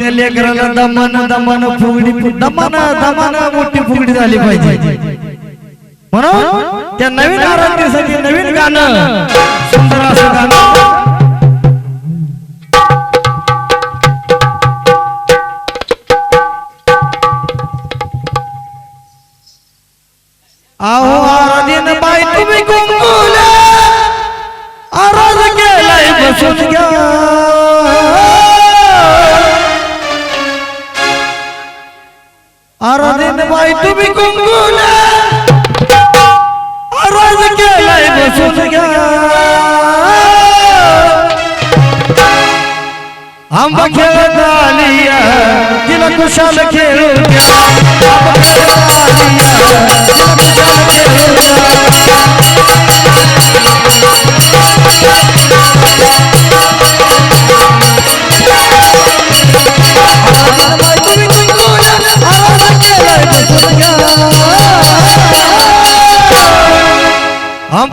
त्या लेकराला दमान दमान फुगडी दमान दमान मोठी फुगडी झाली पाहिजे. म्हणून त्या नवीन आराधनेसाठी नवीन गाणं. सुंदर असं गाणं. आहो आराधीन बाई तुम्ही आराधीन बाई तुम्ही कुंकुल आराध केलाय बसून घ्या आंबा खेळत आलिया तिला कुशाल खेळू द्या आंबा खेळत आलिया हम